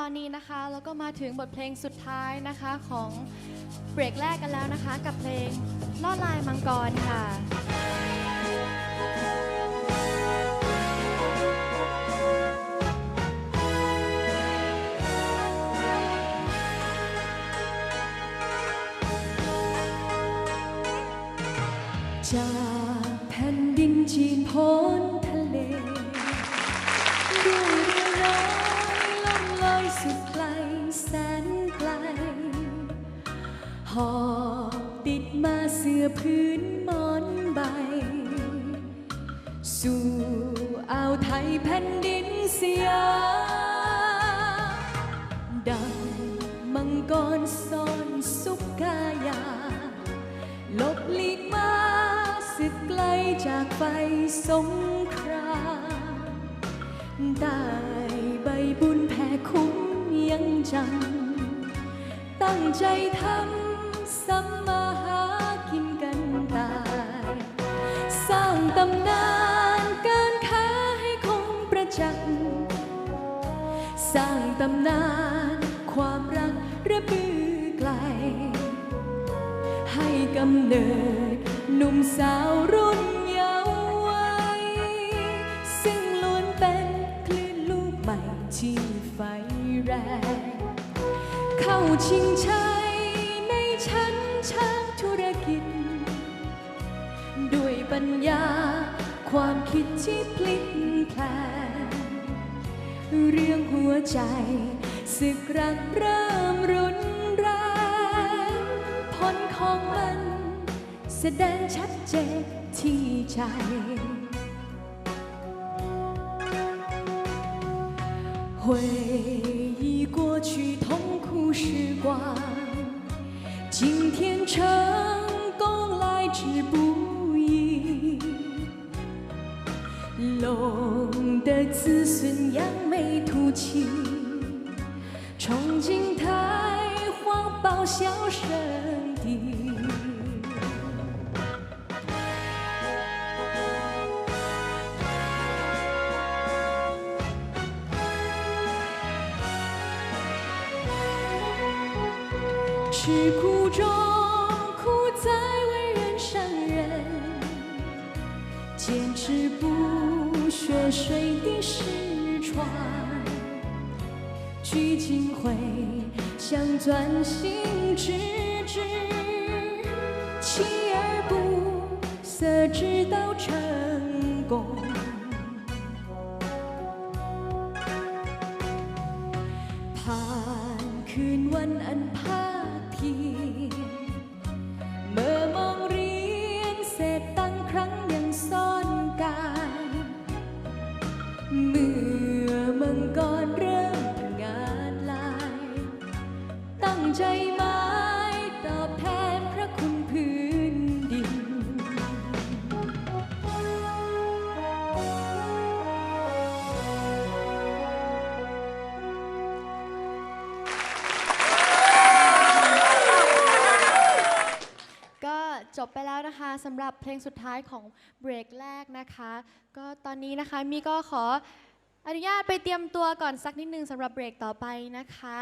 ตอนนี้นะคะแล้วก็มาถึงบทเพลงสุดท้ายนะคะของเบรกแรกกันแล้วนะคะ กับเพลงลอดลายมังกรค่ะจากแผ่นดินจีนพ้น สุดไกลแสนไกล หอบติดมาเสื้อพื้นมอนใบ สู่อ่าวไทยแผ่นดินสยามดังมังกรซ่อนสุกกายา ลบลีกมาสึกไกลจากไฟสงครามได้ ยังจำตั้งใจทำสัมมาหากินกันตาย สร้างตำนานการค้าให้คงประจักษ์ สร้างตำนานความรักระบือไกล ให้กำเนิดหนุ่มสาวรุ่น เข้าชิงชัยในชั้นช่างธุรกิจ ด้วยปัญญาความคิดที่พลิกแพลง เรื่องหัวใจศึกรักเริ่มรุนแรงผลของมันแสดงชัดเจนที่ใจ 回忆过去痛苦 时光，今天成功来之不易。龙的子孙扬眉吐气，冲进太皇报效圣地。吃苦中苦在为人上人，坚持不学水滴石穿，聚精会想专心致志，锲而不舍直到成功。ผ่านคืนวันอันภา คเพียนเมื่อมองเรียนเศษตั้งครั้งยังซ่อนกายเมื่อ บไปแล้วนะคะสำหรับเพลงสุดท้ายของเบรกแรกนะคะ ก็ตอนนี้นะคะมีก็ขออนุญาตไปเตรียมตัวก่อนสักนิดนึงสำหรับเบรกต่อไปนะคะ